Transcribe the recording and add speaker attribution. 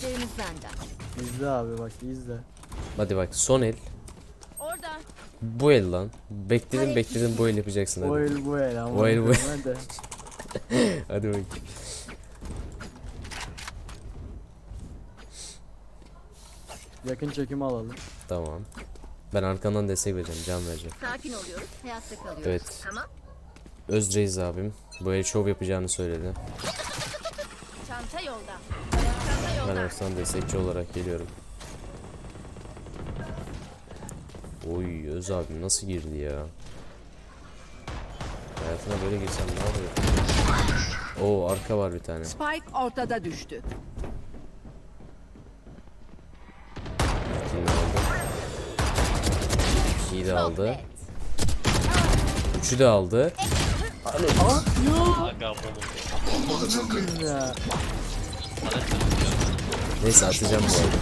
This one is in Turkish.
Speaker 1: İşlerimiz benden.
Speaker 2: İzle abi bak izle.
Speaker 3: Hadi bak son el.
Speaker 1: Orada.
Speaker 3: Bu el lan. Bekledim bekledim bu el yapacaksın hadi.
Speaker 2: el bu el ama.
Speaker 3: O el bu el.
Speaker 2: Hadi.
Speaker 3: Hadi bakayım.
Speaker 2: Yakın çekim alalım.
Speaker 3: Tamam. Ben arkandan destek vereceğim. Can vereceğim.
Speaker 1: Sakin oluyoruz. Hayatta kalıyoruz.
Speaker 3: Evet.
Speaker 1: Tamam.
Speaker 3: Özreyiz abim. Bu el şov yapacağını söyledi.
Speaker 1: Çanta yolda.
Speaker 3: Ben. Ersan destekçi olarak geliyorum. Oy Öz abim nasıl girdi ya? Hayatına böyle girsem ne yapıyor? Oo arka var bir tane.
Speaker 4: Spike ortada düştü.
Speaker 3: Aldı. İkiyi de aldı. Üçü de aldı.
Speaker 5: Aga oğlum.
Speaker 2: Ya?
Speaker 3: Neyse atacağım bu arada.